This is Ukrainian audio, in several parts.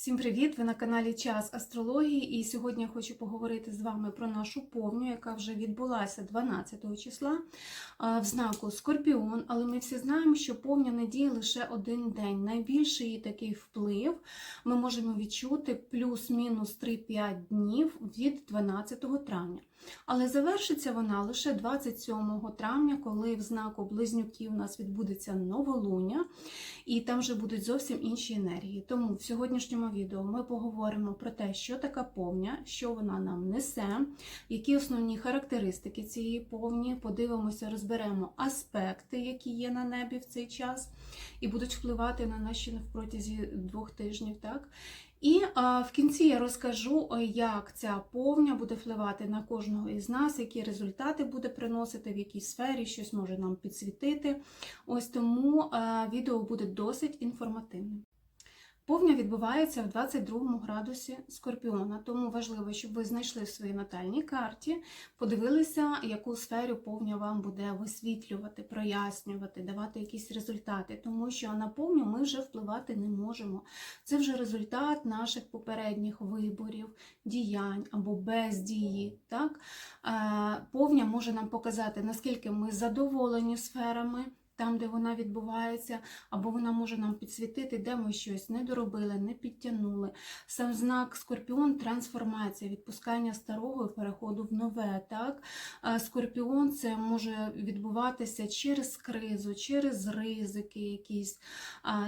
Всім привіт! Ви на каналі Час Астрології, і сьогодні я хочу поговорити з вами про нашу повню, яка вже відбулася 12 числа в знаку Скорпіон. Але ми всі знаємо, що повня не діє лише один день. Найбільший її такий вплив ми можемо відчути плюс-мінус 3-5 днів від 12 травня. Але завершиться вона лише 27 травня, коли в знаку близнюків у нас відбудеться новолуння, і там вже будуть зовсім інші енергії. Тому в сьогоднішньому відео ми поговоримо про те, що така повня, що вона нам несе, які основні характеристики цієї повні. Подивимося, розберемо аспекти, які є на небі в цей час, і будуть впливати на ще протязі двох тижнів. так? І а, в кінці я розкажу, як ця повня буде впливати на кожного із нас, які результати буде приносити, в якій сфері щось може нам підсвітити. Ось тому а, відео буде досить інформативним. Повня відбувається в 22 градусі Скорпіона, тому важливо, щоб ви знайшли в своїй натальній карті, подивилися, яку сферу повня вам буде висвітлювати, прояснювати, давати якісь результати, тому що на повню ми вже впливати не можемо. Це вже результат наших попередніх виборів, діянь або бездії. Так? Е, Повня може нам показати, наскільки ми задоволені сферами там, де вона відбувається, або вона може нам підсвітити, де ми щось не доробили, не підтягнули. Сам знак Скорпіон трансформація, відпускання старого переходу в нове. Так? Скорпіон це може відбуватися через кризу, через ризики якісь.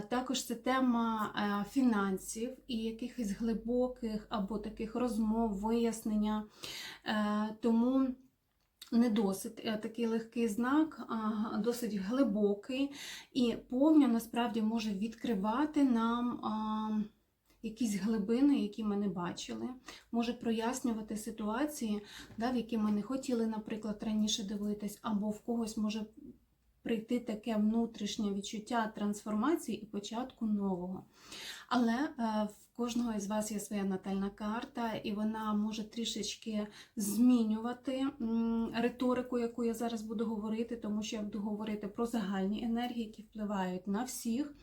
Також це тема фінансів і якихось глибоких або таких розмов, вияснення. Е, тому не досить е, такий легкий знак, а досить глибокий, і повня насправді може відкривати нам. Якісь глибини, які ми не бачили, може прояснювати ситуації, да, в які ми не хотіли, наприклад, раніше дивитись, або в когось може прийти таке внутрішнє відчуття трансформації і початку нового. Але е, в кожного із вас є своя натальна карта, і вона може трішечки змінювати риторику, яку я зараз буду говорити, тому що я буду говорити про загальні енергії, які впливають на всіх.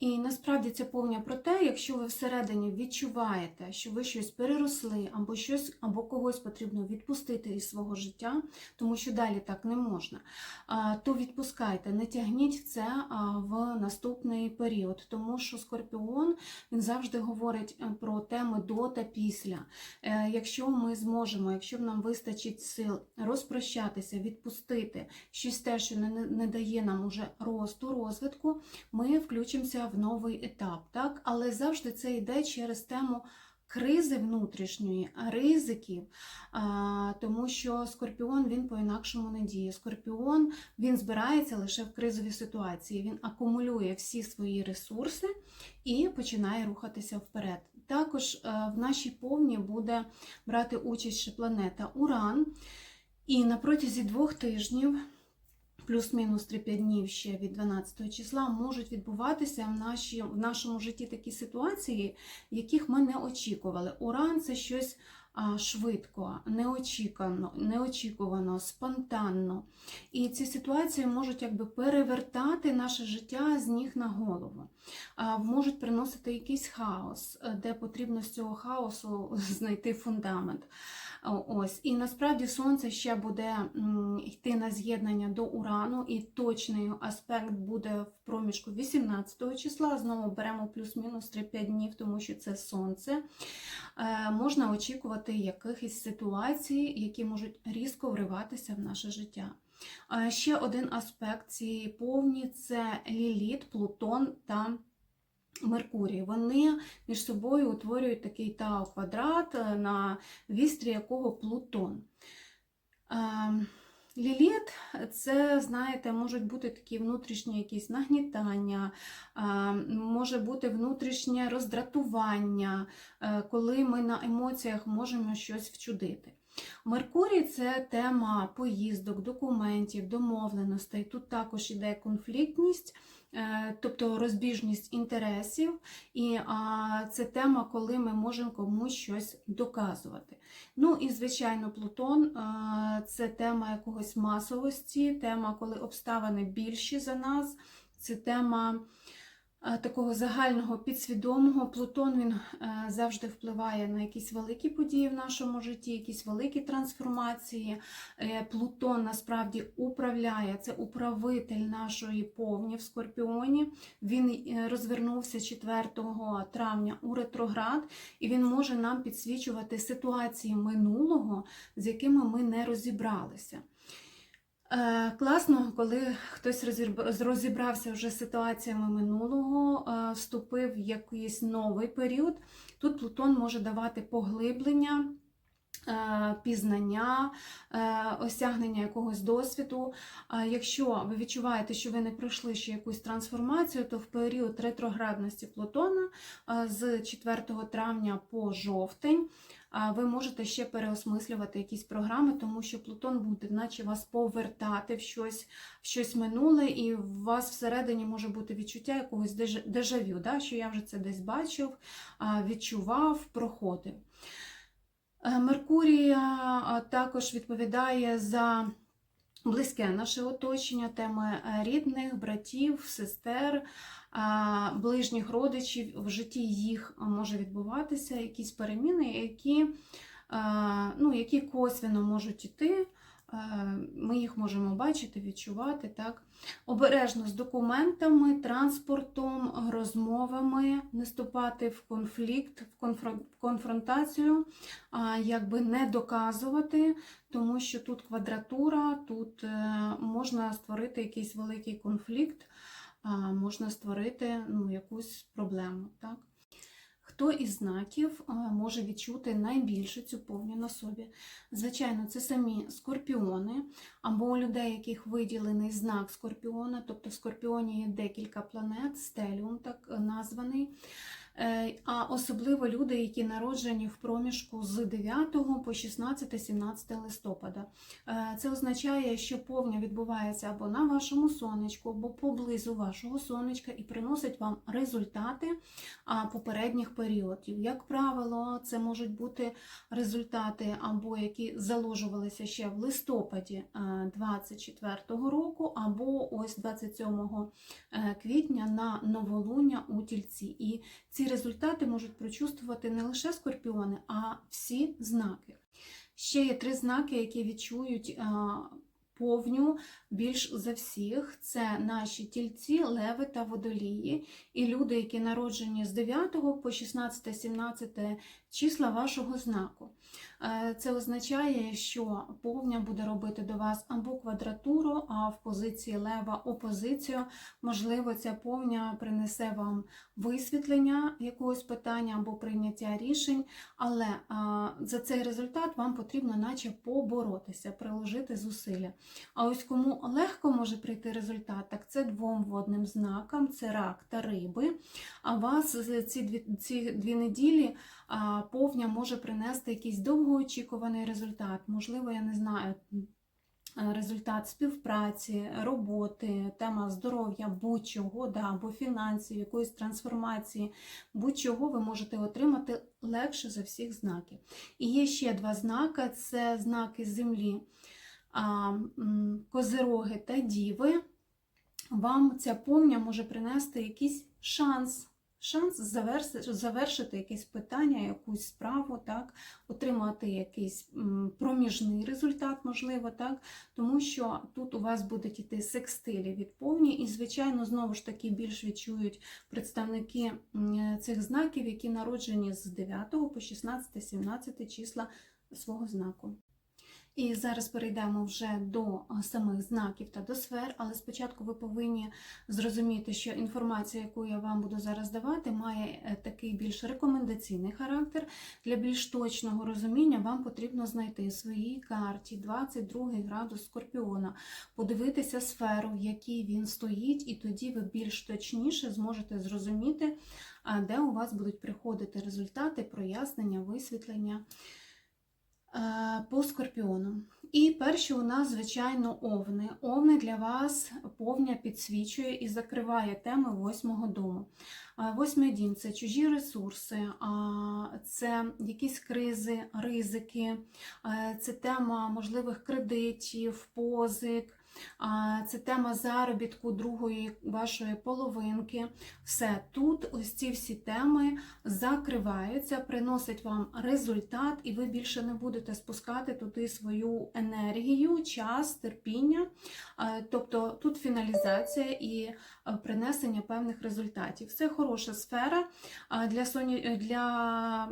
І насправді це повня про те, якщо ви всередині відчуваєте, що ви щось переросли, або щось, або когось потрібно відпустити із свого життя, тому що далі так не можна, то відпускайте, не тягніть це в наступний період, тому що Скорпіон він завжди говорить е, про теми до та після. Е, якщо ми зможемо, якщо нам вистачить сил розпрощатися, відпустити щось те, що не, дає нам уже росту, розвитку, ми включимося в новий етап, так? але завжди це йде через тему кризи внутрішньої, ризиків, тому що скорпіон він по-інакшому не діє. Скорпіон він збирається лише в кризовій ситуації, він акумулює всі свої ресурси і починає рухатися вперед. Також е, в нашій повні буде брати участь ще планета Уран. І на протязі двох тижнів плюс-мінус 3-5 днів ще від 12 числа можуть відбуватися в наші, в нашому житті такі ситуації, яких ми не очікували. Уран це щось швидко, неочікувано, неочікувано, спонтанно. І ці ситуації можуть якби перевертати наше життя з ніг на голову, можуть приносити якийсь хаос, де потрібно з цього хаосу знайти фундамент. Ось. І насправді сонце ще буде йти на з'єднання до урану, і точний аспект буде в проміжку 18 числа. Знову беремо плюс-мінус 3-5 днів, тому що це сонце. Е, можна очікувати якихось ситуацій, які можуть різко вриватися в наше життя. Ще один аспект цієї повні це ліліт, Плутон та Меркурій. Вони між собою утворюють такий тау квадрат, е, на вістрі якого Плутон. Ем, Ліліт це, знаєте, можуть бути такі внутрішні якісь нагнітання, може бути внутрішнє роздратування, е, коли ми на емоціях можемо щось вчудити. Меркурій це тема поїздок, документів, домовленостей. Тут також іде конфліктність. Е, тобто розбіжність інтересів, і це тема, коли ми можемо комусь щось доказувати. Ну і, звичайно, Плутон це тема якогось масовості, тема, коли обставини більші за нас, це тема такого загального підсвідомого. Плутон він е, завжди впливає на якісь великі події в нашому житті, якісь великі трансформації. Е, Плутон насправді управляє, це управитель нашої повні в Скорпіоні. Він е, розвернувся 4 травня у ретроград, і він може нам підсвічувати ситуації минулого, з якими ми не розібралися. Е, Класно, коли хтось розібрався вже з ситуаціями минулого, е, вступив в якийсь новий період. Тут Плутон може давати поглиблення, е, пізнання, осягнення якогось досвіду. Якщо ви відчуваєте, що ви не пройшли ще якусь трансформацію, то в період ретроградності Плутона з 4 травня по жовтень ви можете ще переосмислювати якісь програми, тому що Плутон буде, наче вас повертати в щось, в щось минуле, і у вас всередині може бути відчуття якогось деж- дежавю, да? що я вже це десь бачив, відчував, проходив. Е, Меркурій також відповідає за близьке наше оточення, теми е, рідних, братів, сестер, ближніх родичів. В житті їх може відбуватися якісь переміни, які, ну, які косвіно можуть іти. Ми їх можемо бачити, відчувати. Так? Обережно з документами, транспортом, розмовами, не вступати в конфлікт, в конфронтацію, якби не доказувати, тому що тут квадратура, тут е, можна створити якийсь великий конфлікт, можна створити ну, якусь проблему. Так? Хто із знаків може відчути найбільше цю повню на собі? Звичайно, це самі скорпіони, або у людей, яких виділений знак скорпіона, тобто в скорпіоні є декілька планет, стеліум так названий. Е, А особливо люди, які народжені в проміжку з 9 по 16-17 листопада. Е, Це означає, що повня відбувається або на вашому сонечку, або поблизу вашого сонечка і приносить вам результати попередніх періодів. Як правило, це можуть бути результати, або які заложувалися ще в листопаді 24-го року, або ось 27 е, квітня на новолуння у тільці. І ці результати можуть прочувствувати не лише скорпіони, а всі знаки. Ще є три знаки, які відчують повню більш за всіх. Це наші тільці, леви та водолії. І люди, які народжені з 9 по 16-17 числа вашого знаку. Е, Це означає, що повня буде робити до вас або квадратуру, а в позиції лева опозицію. Можливо, ця повня принесе вам висвітлення якогось питання або прийняття рішень, але за цей результат вам потрібно наче поборотися, приложити зусилля. А ось кому легко може прийти результат, так це двом водним знакам, це рак та риби. А вас ці дві, ці дві неділі повня може принести якийсь довгоочікуваний результат. Можливо, я не знаю. Результат співпраці, роботи, тема здоров'я, будь-чого, да, або фінансів, якоїсь трансформації, будь-чого ви можете отримати легше за всіх знаків. І є ще два знаки: це знаки землі, козироги та діви. Вам ця повня може принести якийсь шанс. Шанс завершити, завершити якесь питання, якусь справу, так, отримати якийсь проміжний результат, можливо, так, тому що тут у вас будуть іти секстилі від повні, і, звичайно, знову ж таки більш відчують представники цих знаків, які народжені з 9 по 16-17 числа свого знаку. І зараз перейдемо вже до самих знаків та до сфер, але спочатку ви повинні зрозуміти, що інформація, яку я вам буду зараз давати, має е, такий більш рекомендаційний характер. Для більш точного розуміння вам потрібно знайти в своїй карті 22 градус Скорпіона, подивитися сферу, в якій він стоїть, і тоді ви більш точніше зможете зрозуміти, де у вас будуть приходити результати, прояснення, висвітлення по скорпіону. І перші у нас, звичайно, овни. Овни для вас повня підсвічує і закриває теми восьмого дому. А, Восьмий дім це чужі ресурси, це якісь кризи, ризики, е, це тема можливих кредитів, позик. Це тема заробітку другої вашої половинки. Все тут ось ці всі теми закриваються, приносять вам результат, і ви більше не будете спускати туди свою енергію, час, терпіння. Тобто тут фіналізація і принесення певних результатів. Це хороша сфера для соні для.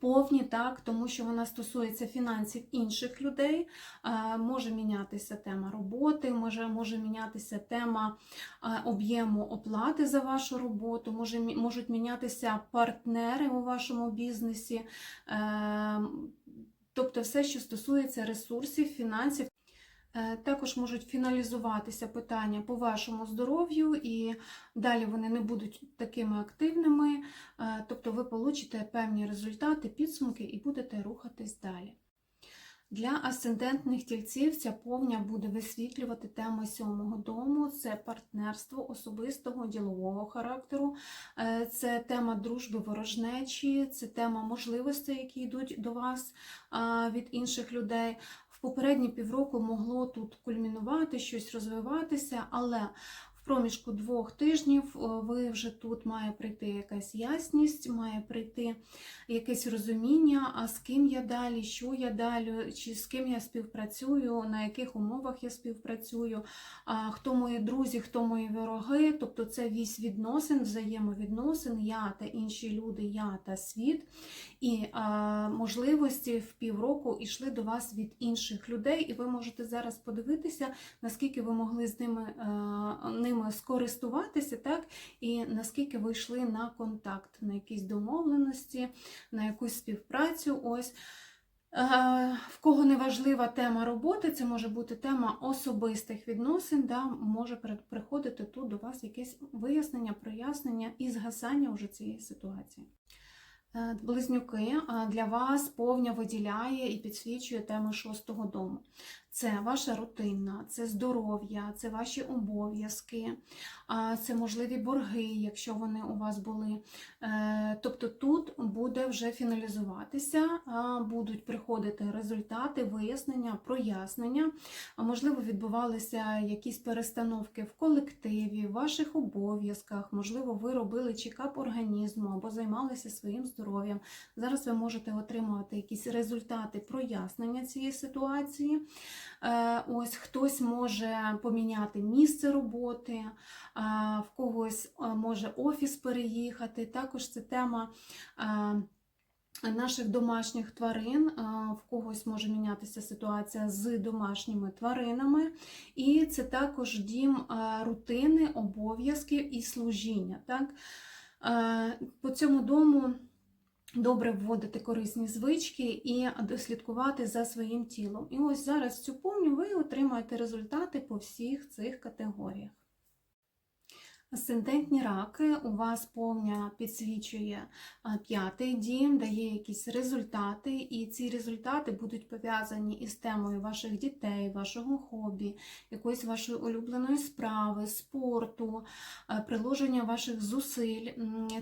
Повні, так, тому що вона стосується фінансів інших людей, Е, може мінятися тема роботи, може, може мінятися тема е, об'єму оплати за вашу роботу, може, можуть мінятися партнери у вашому бізнесі, Е, тобто все, що стосується ресурсів, фінансів. Е, Також можуть фіналізуватися питання по вашому здоров'ю, і далі вони не будуть такими активними. Е, Тобто ви получите певні результати, підсумки і будете рухатись далі. Для асцендентних тільців ця повня буде висвітлювати теми сьомого дому: це партнерство особистого ділового характеру, е, це тема дружби ворожнечі, це тема можливостей, які йдуть до вас від інших людей. Попередні півроку могло тут кульмінувати, щось розвиватися, але проміжку двох тижнів ви вже тут має прийти якась ясність, має прийти якесь розуміння, а з ким я далі, що я далі, чи з ким я співпрацюю, на яких умовах я співпрацюю, а, хто мої друзі, хто мої вороги. Тобто це вісь відносин, взаємовідносин, я та інші люди, я та світ. І а, можливості в півроку йшли до вас від інших людей, і ви можете зараз подивитися, наскільки ви могли з ними, е, ними скористуватися, так, і наскільки ви йшли на контакт, на якісь домовленості, на якусь співпрацю. Ось. Е, В кого не важлива тема роботи, це може бути тема особистих відносин, да, може приходити тут до вас якесь вияснення, прояснення і згасання вже цієї ситуації. Е, Близнюки для вас повня виділяє і підсвічує теми шостого дому. Це ваша рутина, це здоров'я, це ваші обов'язки, це можливі борги, якщо вони у вас були. Е, Тобто тут буде вже фіналізуватися, будуть приходити результати, вияснення, прояснення. Можливо, відбувалися якісь перестановки в колективі, в ваших обов'язках, можливо, ви робили чекап організму або займалися своїм здоров'ям. Зараз ви можете отримувати якісь результати прояснення цієї ситуації. Е, Ось хтось може поміняти місце роботи, в когось може офіс переїхати. Також це тема. Наших домашніх тварин, в когось може мінятися ситуація з домашніми тваринами, і це також дім рутини, обов'язків і служіння. Так? Е, По цьому дому добре вводити корисні звички і дослідкувати за своїм тілом. І ось зараз цю повню ви отримаєте результати по всіх цих категоріях. Асцендентні раки у вас повня підсвічує п'ятий дім, дає якісь результати, і ці результати будуть пов'язані із темою ваших дітей, вашого хобі, якоїсь вашої улюбленої справи, спорту, приложення ваших зусиль.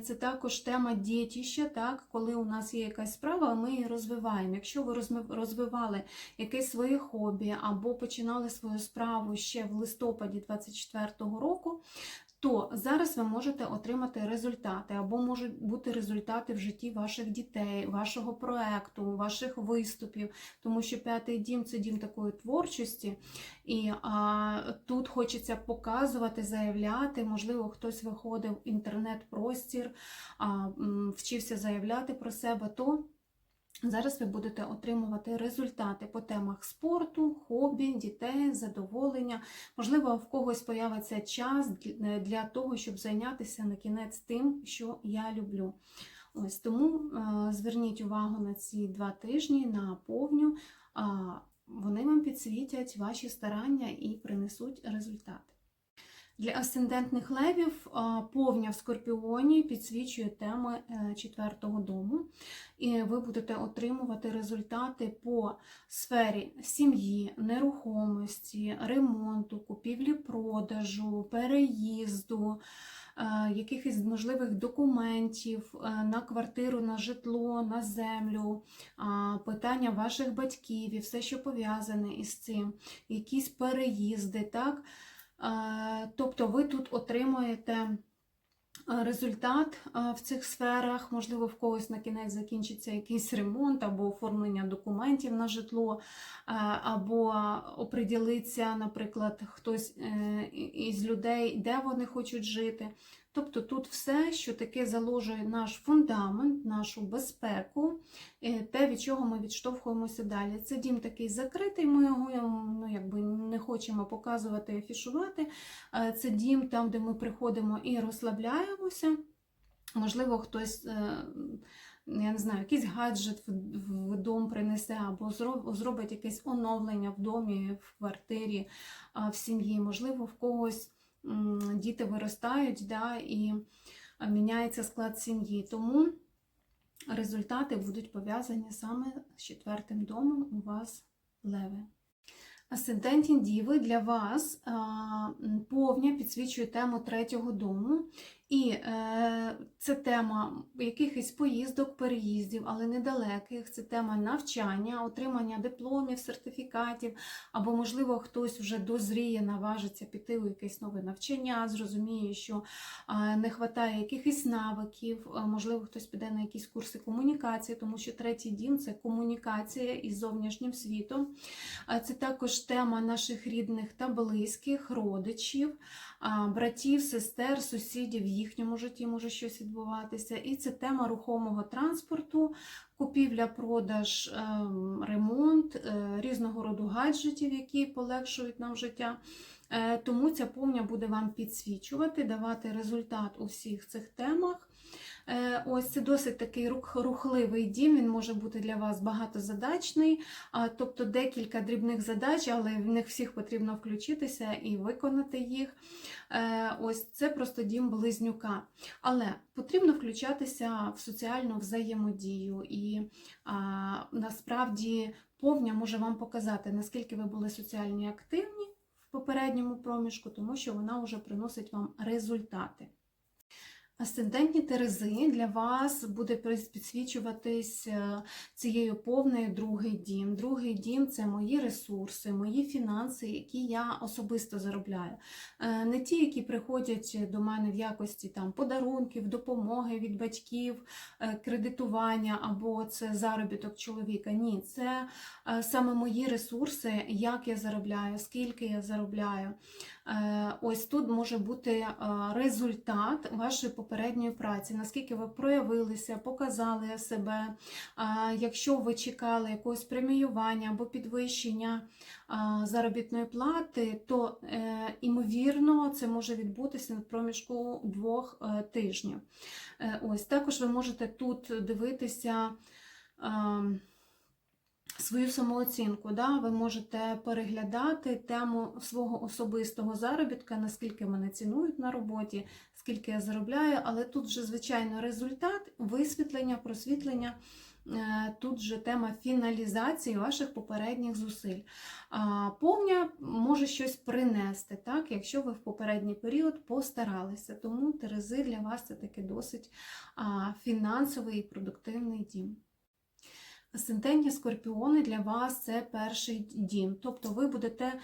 Це також тема дітіща, так, коли у нас є якась справа, ми її розвиваємо. Якщо ви розвивали якесь своє хобі або починали свою справу ще в листопаді 24-го року, то зараз ви можете отримати результати, або можуть бути результати в житті ваших дітей, вашого проекту, ваших виступів, тому що п'ятий дім це дім такої творчості, і а, тут хочеться показувати, заявляти. Можливо, хтось виходив в інтернет-простір, а, вчився заявляти про себе, то Зараз ви будете отримувати результати по темах спорту, хобі, дітей, задоволення. Можливо, в когось появиться час для- того, щоб зайнятися на кінець тим, що я люблю. Ось тому е, зверніть увагу на ці два тижні на повню. Вони вам підсвітять ваші старання і принесуть результати. Для асцендентних левів повня в скорпіоні підсвічує теми е, четвертого дому, і ви будете отримувати результати по сфері сім'ї, нерухомості, ремонту, купівлі-продажу, переїзду, е, якихось можливих документів е, на квартиру, на житло, на землю, питання ваших батьків і все, що пов'язане із цим, якісь переїзди. так? Е, Тобто ви тут отримуєте е, результат е, в цих сферах, можливо, в когось на кінець закінчиться якийсь ремонт або оформлення документів на житло, або оприділиться, наприклад, хтось із людей, де вони хочуть жити. Тобто тут все, що таке заложує наш фундамент, нашу безпеку, е, те, від чого ми відштовхуємося далі. Це дім такий закритий, ми його ну, якби не хочемо показувати, афішувати. Е, Це дім там, де ми приходимо і розслабляємося. Можливо, хтось. е, Я не знаю, якийсь гаджет в, дом принесе, або зроб- зробить якесь оновлення в домі, в квартирі, в сім'ї. Можливо, в когось діти виростають да, і міняється склад сім'ї. Тому результати будуть пов'язані саме з четвертим домом у вас леви. Асцендентні діви для вас повня підсвічує тему третього дому. І е, це тема якихось поїздок, переїздів, але недалеких. Це тема навчання, отримання дипломів, сертифікатів, або, можливо, хтось вже дозріє, наважиться піти у якесь нове навчання, зрозуміє, що не вистачає якихось навиків, е, можливо, хтось піде на якісь курси комунікації, тому що третій дім це комунікація із зовнішнім світом. Це також тема наших рідних та близьких, родичів, братів, сестер, сусідів, їхньому житті може щось відбуватися. І це тема рухомого транспорту, купівля, продаж, ем, ремонт, е, різного роду гаджетів, які полегшують нам життя. Е, Тому ця повня буде вам підсвічувати, давати результат у всіх цих темах. Е, Ось це досить такий рух- рухливий дім, він може бути для вас багатозадачний, тобто декілька дрібних задач, але в них всіх потрібно включитися і виконати їх. Е, Ось це просто дім близнюка. Але потрібно включатися в соціальну взаємодію, і насправді повня може вам показати, наскільки ви були соціальні активні в попередньому проміжку, тому що вона вже приносить вам результати. Асцендентні терези для вас буде підсвічуватись е, цією повною другий дім. Другий дім це мої ресурси, мої фінанси, які я особисто заробляю. Е, Не ті, які приходять до мене в якості там, подарунків, допомоги від батьків, е, кредитування або це заробіток чоловіка. Ні, це саме мої ресурси, як я заробляю, скільки я заробляю. Е, Ось тут може бути е, результат вашої попередньої праці, наскільки ви проявилися, показали себе. Якщо ви чекали якогось преміювання або підвищення заробітної плати, то е, імовірно це може відбутися на проміжку двох е, тижнів. Е, Ось також ви можете тут дивитися. Свою самооцінку, да? ви можете переглядати тему свого особистого заробітка, наскільки мене цінують на роботі, скільки я заробляю, але тут вже, звичайно, результат, висвітлення, просвітлення. Е, Тут же тема фіналізації ваших попередніх зусиль. Повня може щось принести, так, якщо ви в попередній період постаралися. Тому Терези для вас це таки досить фінансовий і продуктивний дім. Асцендентні скорпіони для вас це перший дім. Тобто ви будете е,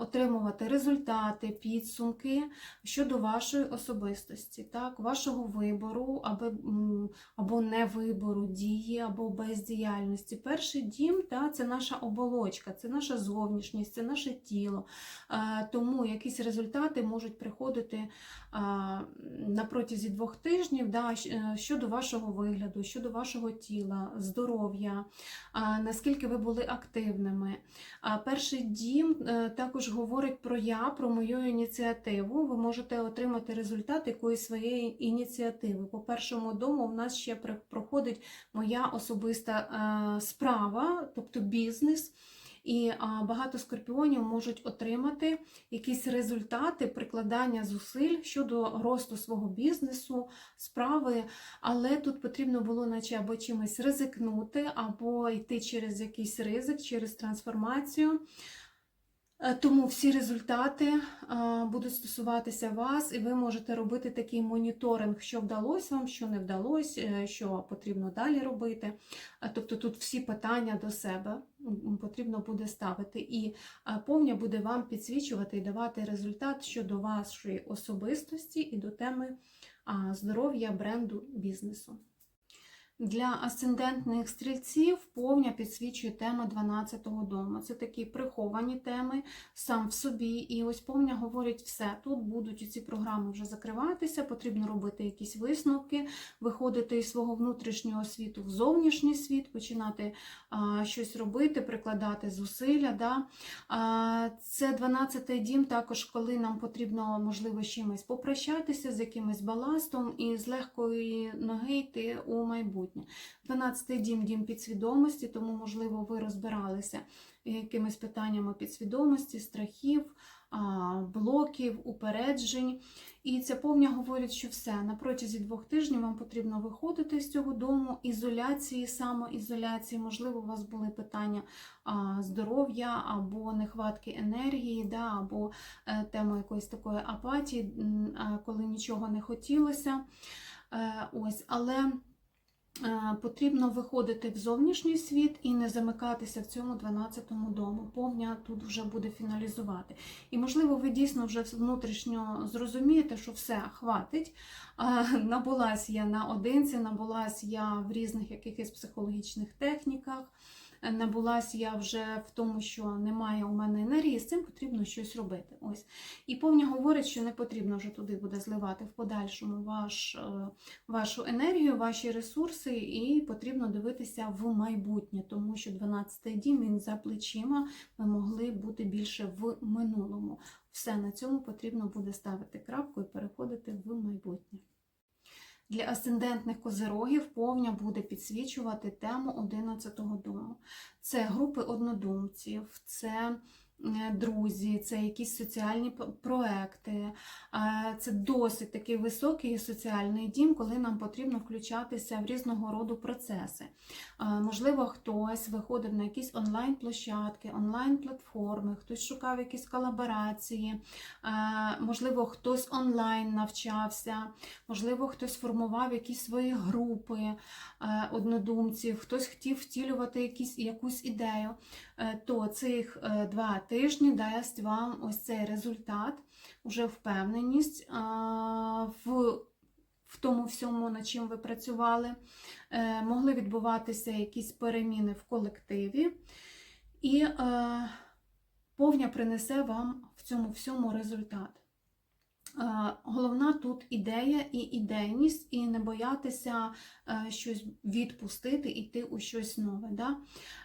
отримувати результати, підсумки щодо вашої особистості, так, вашого вибору або, або не вибору, дії або бездіяльності. Перший дім та, це наша оболочка, це наша зовнішність, це наше тіло. Е, тому якісь результати можуть приходити е, на протязі двох тижнів да, е, щодо вашого вигляду, щодо вашого тіла, здоров'я, а, наскільки ви були активними. Перший дім е, також говорить про я, про мою ініціативу. Ви можете отримати результат якоїсь своєї ініціативи. По першому дому в нас ще проходить моя особиста е, справа, тобто бізнес. І багато скорпіонів можуть отримати якісь результати прикладання зусиль щодо росту свого бізнесу, справи, але тут потрібно було наче або чимось ризикнути, або йти через якийсь ризик, через трансформацію. Е, Тому всі результати е, будуть стосуватися вас, і ви можете робити такий моніторинг, що вдалося вам, що не вдалося, е, що потрібно далі робити. Тобто тут всі питання до себе потрібно буде ставити. І повня буде вам підсвічувати і давати результат щодо вашої особистості і до теми здоров'я бренду бізнесу. Для асцендентних стрільців повня підсвічує тема 12-го дому. Це такі приховані теми сам в собі. І ось повня говорить все. Тут будуть ці програми вже закриватися, потрібно робити якісь висновки, виходити із свого внутрішнього світу в зовнішній світ, починати а, щось робити, прикладати зусилля. Да? А, це 12-й дім, також коли нам потрібно, можливо, чимось попрощатися, з якимось баластом і з легкої ноги йти у майбутнє. 12-й дім дім підсвідомості, тому, можливо, ви розбиралися якимись питаннями підсвідомості, страхів, блоків, упереджень. І ця повня говорить, що все, на протязі двох тижнів вам потрібно виходити з цього дому, ізоляції, самоізоляції. Можливо, у вас були питання здоров'я або нехватки енергії, да, або е, тема якоїсь такої апатії, коли нічого не хотілося. Е, Ось, але Е, Потрібно виходити в зовнішній світ і не замикатися в цьому 12-му дому. Повня тут вже буде фіналізувати. І, можливо, ви дійсно вже внутрішньо зрозумієте, що все хватить. Е, Набулась я наодинці, набулась я в різних якихось психологічних техніках. Набулась я вже в тому, що немає у мене енергії, з цим потрібно щось робити. Ось. І повня говорить, що не потрібно вже туди буде зливати в подальшому ваш, е, вашу енергію, ваші ресурси, і потрібно дивитися в майбутнє, тому що 12-й дім він за плечима, ви могли бути більше в минулому. Все на цьому потрібно буде ставити крапку і переходити в майбутнє. Для асцендентних козерогів повня буде підсвічувати тему 11-го дому. Це групи однодумців, це друзі, це якісь соціальні проекти. Е, Це досить такий високий соціальний дім, коли нам потрібно включатися в різного роду процеси. Е, Можливо, хтось виходив на якісь онлайн-площадки, онлайн-платформи, хтось шукав якісь колаборації, е, можливо, хтось онлайн навчався, можливо, хтось формував якісь свої групи е, однодумців, хтось хотів втілювати якісь, якусь ідею, Е, то цих е, два тижні дасть вам ось цей результат, уже впевненість е, в в тому всьому, над чим ви працювали, Е, могли відбуватися якісь переміни в колективі, і е, повня принесе вам в цьому всьому результат. Е, Головна тут ідея і ідейність, і не боятися е, щось відпустити, йти у щось нове. Да?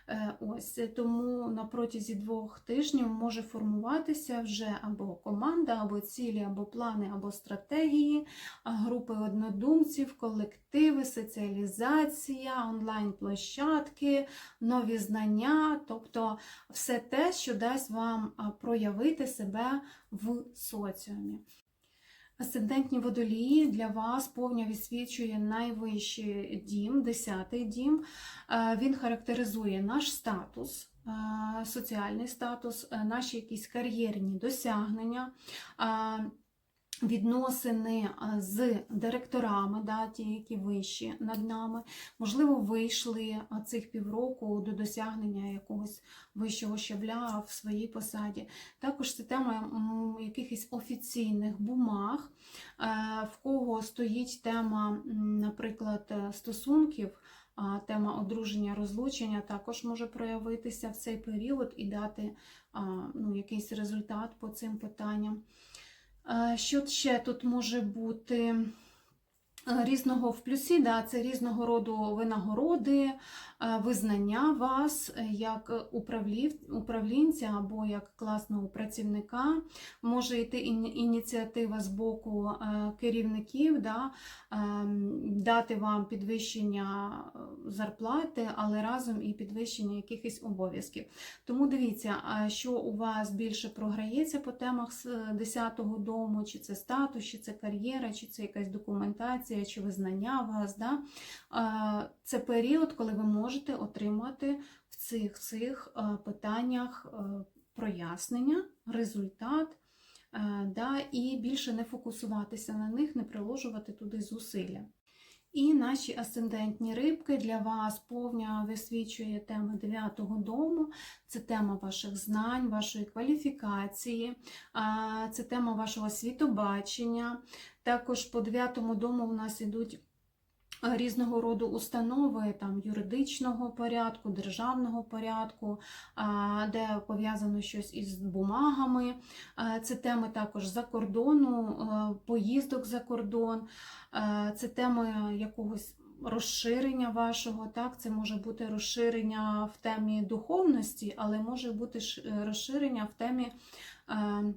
Е, Ось тому на протязі двох тижнів може формуватися вже або команда, або цілі, або плани, або стратегії, групи однодумців, колективи, соціалізація, онлайн-площадки, нові знання, тобто все те, що дасть вам проявити себе в соціумі. Асцендентні водолії для вас повня відсвічує найвищий дім, 10-й дім. Е, Він характеризує наш статус, е, соціальний статус, е, наші якісь кар'єрні досягнення. Відносини з директорами, да, ті, які вищі над нами, можливо, вийшли цих півроку до досягнення якогось вищого щабля в своїй посаді. Також це тема якихось офіційних бумаг, е, в кого стоїть тема, наприклад, стосунків. Тема одруження, розлучення також може проявитися в цей період і дати ну, якийсь результат по цим питанням. Що ще тут може бути? Е, Різного в плюсі, да, це різного роду винагороди, е, визнання вас е, як управлів, управлінця або як класного працівника. Може йти ініціатива з боку керівників, да, ем, дати вам підвищення зарплати, але разом і підвищення якихось обов'язків. Тому дивіться, що у вас більше програється по темах з 10-го дому, чи це статус, чи це кар'єра, чи це якась документація, чи визнання вас. Да? Це період, коли ви можете отримати в цих цих питаннях прояснення, результат. Да, і більше не фокусуватися на них, не приложувати туди зусилля. І наші асцендентні рибки для вас повня висвічує тема дев'ятого дому. Це тема ваших знань, вашої кваліфікації, це тема вашого світобачення. Також по дев'ятому дому у нас ідуть е, різного роду установи там, юридичного порядку, державного порядку, де пов'язано щось із бумагами. Це теми також за кордону, поїздок за кордон, це теми якогось розширення вашого. Так? Це може бути розширення в темі духовності, але може бути розширення в темі. е,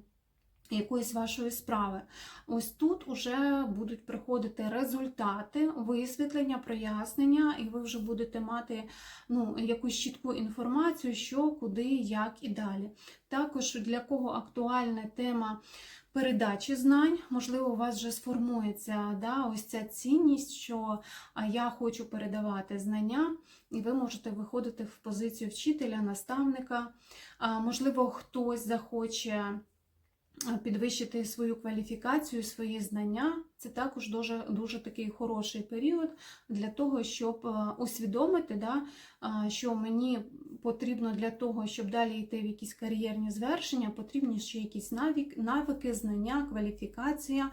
Якоїсь вашої справи. Ось тут вже будуть приходити результати, висвітлення, прояснення, і ви вже будете мати ну, якусь чітку інформацію, що, куди, як і далі. Також для кого актуальна тема передачі знань, можливо, у вас вже сформується да, ось ця цінність, що я хочу передавати знання, і ви можете виходити в позицію вчителя, наставника. Можливо, хтось захоче підвищити свою кваліфікацію, свої знання. Це також дуже, дуже такий хороший період для того, щоб усвідомити, да, що мені потрібно для того, щоб далі йти в якісь кар'єрні звершення, потрібні ще якісь навик, навики, знання, кваліфікація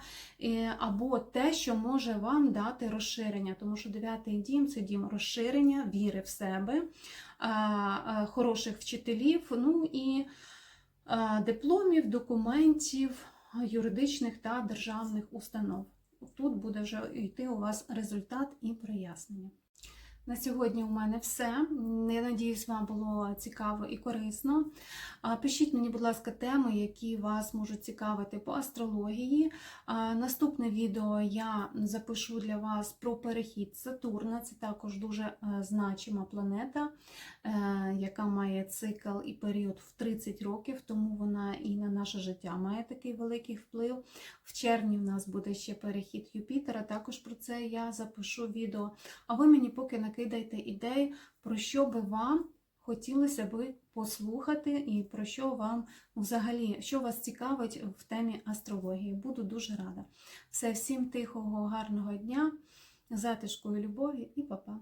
або те, що може вам дати розширення. Тому що дев'ятий дім це дім розширення, віри в себе, хороших вчителів, ну і дипломів, документів юридичних та державних установ. Тут буде вже йти у вас результат і прояснення. На сьогодні у мене все. Я надіюсь, вам було цікаво і корисно. Пишіть мені, будь ласка, теми, які вас можуть цікавити по астрології. Наступне відео я запишу для вас про перехід Сатурна. Це також дуже е, значима планета, е, яка має цикл і період в 30 років, тому вона і на наше життя має такий великий вплив. В червні в нас буде ще перехід Юпітера. Також про це я запишу відео. А ви мені поки накидайте ідей, про що би вам хотілося би послухати, і про що вам взагалі, що вас цікавить в темі астрології. Буду дуже рада. Все, всім тихого, гарного дня, затишку і любові і па-па!